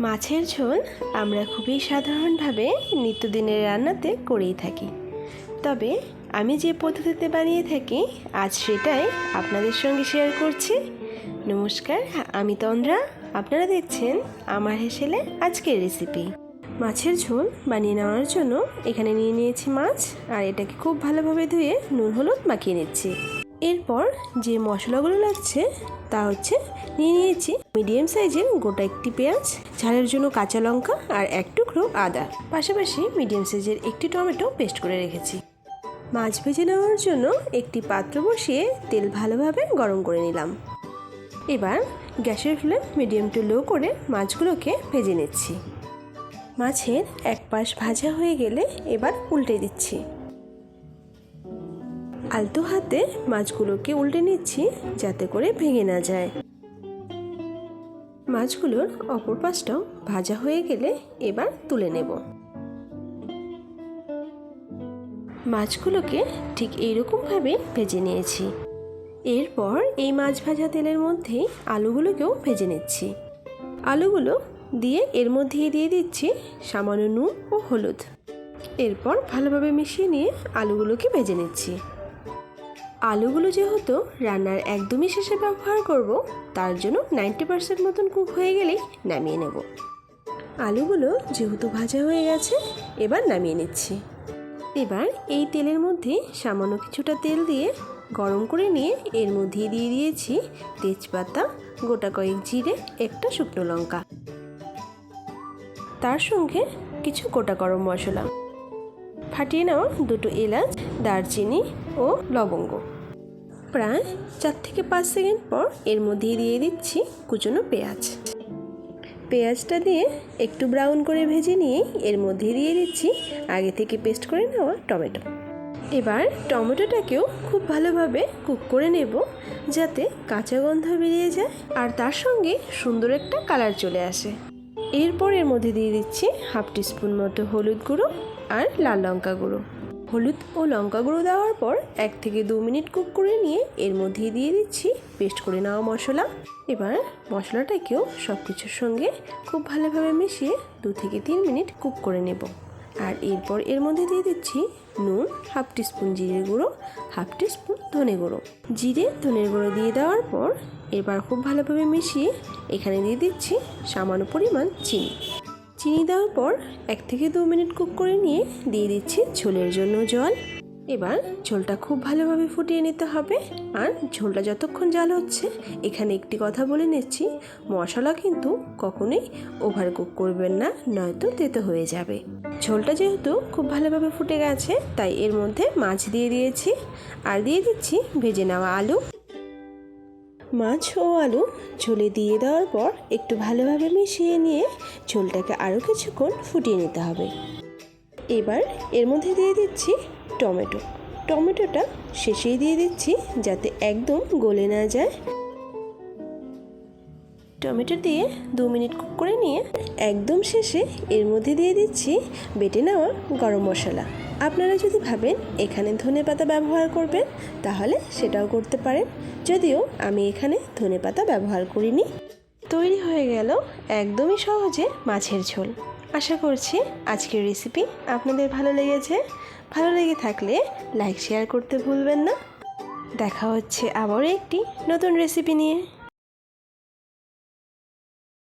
মাছের ঝোল আমরা খুবই সাধারণভাবে নিত্যদিনের রান্নাতে করেই থাকি। তবে আমি যে পদ্ধতিতে বানিয়ে থাকি, আজ সেটাই আপনাদের সঙ্গে শেয়ার করছি। নমস্কার, আমি তন্দ্রা। আপনারা দেখছেন আমার হেসেলে আজকের রেসিপি মাছের ঝোল বানিয়ে নেওয়ার জন্য এখানে নিয়ে নিয়েছি মাছ, আর এটাকে খুব ভালোভাবে ধুয়ে নুন, হলুদ মাখিয়ে নিচ্ছি। এরপর যে মশলাগুলো লাগছে, তা হচ্ছে নিয়ে নিয়েছি মিডিয়াম সাইজের গোটা একটি পেঁয়াজ, ঝালের জন্য কাঁচা লঙ্কা আর এক টুকরো আদা। পাশাপাশি মিডিয়াম সাইজের একটি টমেটো পেস্ট করে রেখেছি। মাছ ভেজে নেওয়ার জন্য একটি পাত্র বসিয়ে তেল ভালোভাবে গরম করে নিলাম। এবার গ্যাসের ফ্লেম মিডিয়াম টু লো করে মাছগুলোকে ভেজে নিচ্ছি। মাছের এক পাশ ভাজা হয়ে গেলে এবার উল্টে দিচ্ছি। আলতো হাতে মাছগুলোকে উল্টে নিচ্ছি যাতে করে ভেঙে না যায়। মাছগুলোর অপর পাশটাও ভাজা হয়ে গেলে এবার তুলে নেব। মাছগুলোকে ঠিক এইরকমভাবে ভেজে নিয়েছি। এরপর এই মাছ ভাজা তেলের মধ্যে আলুগুলোকেও ভেজে নিচ্ছি। আলুগুলো দিয়ে এর মধ্যেই দিয়ে দিচ্ছি সামান্য নুন ও হলুদ। এরপর ভালোভাবে মিশিয়ে নিয়ে আলুগুলোকে ভেজে নিচ্ছি। আলুগুলো যেহেতু রান্নার একদমই শেষে ব্যবহার করব, তার জন্য নাইনটি পার্সেন্ট মতন কুক হয়ে গেলেই নামিয়ে নেব। আলুগুলো যেহেতু ভাজা হয়ে গেছে, এবার নামিয়ে নিচ্ছি। এবার এই তেলের মধ্যে সামান্য কিছুটা তেল দিয়ে গরম করে নিয়ে এর মধ্যে দিয়ে দিয়েছি তেজপাতা, গোটা কয়েক জিরে, একটা শুকনো লঙ্কা। তার সঙ্গে কিছু গোটা গরম মশলা। ফাটিয়ে নেওয়া দুটো এলাচ, দারচিনি ও লবঙ্গ। প্রায় চার থেকে পাঁচ সেকেন্ড পর এর মধ্যে দিয়ে দিচ্ছি কুচনো পেঁয়াজ। পেঁয়াজটা দিয়ে একটু ব্রাউন করে ভেজে নিয়ে এর মধ্যে দিয়ে দিচ্ছি আগে থেকে পেস্ট করে নেওয়া টমেটো। এবার টমেটোটাকেও খুব ভালোভাবে কুক করে নেব যাতে কাঁচা গন্ধ বেরিয়ে যায় আর তার সঙ্গে সুন্দর একটা কালার চলে আসে। এরপর এর মধ্যে দিয়ে দিচ্ছি হাফ টিস্পুন মতো হলুদ গুঁড়ো আর লাল লঙ্কা গুঁড়ো। হলুদ ও লঙ্কা গুঁড়ো দেওয়ার পর এক থেকে দু মিনিট কুক করে নিয়ে এর মধ্যে দিয়ে দিচ্ছি পেস্ট করে নেওয়া মশলা। এবার মশলাটাকেও সব কিছুর সঙ্গে খুব ভালোভাবে মিশিয়ে দু থেকে তিন মিনিট কুক করে নেব। আর এরপর এর মধ্যে দিয়ে দিচ্ছি নুন, হাফ টিস্পুন জিরে গুঁড়ো, হাফ টিস্পুন ধনে গুঁড়ো। জিরে, ধনের গুঁড়ো দিয়ে দেওয়ার পর এবার খুব ভালোভাবে মিশিয়ে এখানে দিয়ে দিচ্ছি সামান্য পরিমাণ চিনি। চিনি দেওয়ার পর এক থেকে দু মিনিট কুক করে নিয়ে দিয়ে দিচ্ছি ঝোলের জন্য জল। এবার ঝোলটা খুব ভালোভাবে ফুটিয়ে নিতে হবে। আর ঝোলটা যতক্ষণ জাল হচ্ছে, এখানে একটি কথা বলে নিচ্ছি, মশলা কিন্তু কখনোই ওভার কুক করবেন না, নয়তো তেতো হয়ে যাবে। ঝোলটা যেহেতু খুব ভালোভাবে ফুটে গেছে, তাই এর মধ্যে মাছ দিয়ে দিয়েছি। আর দিয়ে দিচ্ছি ভেজে নেওয়া আলু। মাছ ও আলু ঝোলে দিয়ে দেওয়ার পর একটু ভালোভাবে মিশিয়ে নিয়ে ঝোলটাকে আরও কিছুক্ষণ ফুটিয়ে নিতে হবে। এবার এর মধ্যে দিয়ে দিচ্ছি টমেটো। টমেটোটা শেষেই দিয়ে দিচ্ছি যাতে একদম গলে না যায়। টমেটো দিয়ে দু মিনিট কুক করে নিয়ে একদম শেষে এর মধ্যে দিয়ে দিচ্ছি বেটে নেওয়া গরম মশলা। আপনারা যদি ভাবেন এখানে ধনে পাতা ব্যবহার করবেন, তাহলে সেটাও করতে পারেন। যদিও আমি এখানে ধনে পাতা ব্যবহার করিনি। তৈরি হয়ে গেল একদমই সহজে মাছের ঝোল। আশা করছি আজকের রেসিপি আপনাদের ভালো লেগেছে। ভালো লেগে থাকলে লাইক, শেয়ার করতে ভুলবেন না। দেখা হচ্ছে আবারও একটি নতুন রেসিপি নিয়ে।